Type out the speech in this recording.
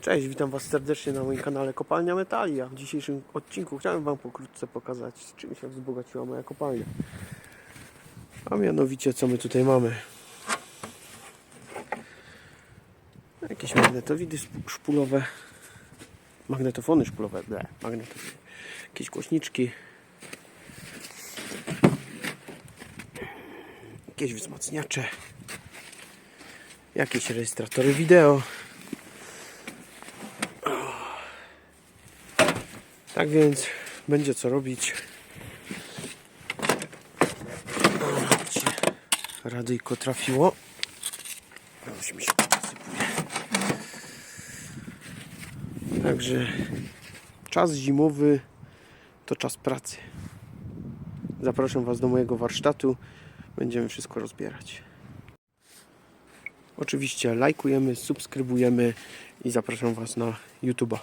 Cześć, witam Was serdecznie na moim kanale Kopalnia Metali. A w dzisiejszym odcinku chciałem Wam pokrótce pokazać, czym się wzbogaciła moja kopalnia. A mianowicie, co my tutaj mamy. Jakieś magnetowidy szpulowe, magnetofony szpulowe, ble, magnetofony. Jakieś głośniczki, jakieś wzmacniacze, jakieś rejestratory wideo. Tak więc będzie co robić. Radyjko trafiło. Już mi się posypuje. Także czas zimowy to czas pracy. Zapraszam Was do mojego warsztatu. Będziemy wszystko rozbierać. Oczywiście lajkujemy, subskrybujemy i zapraszam Was na YouTube'a.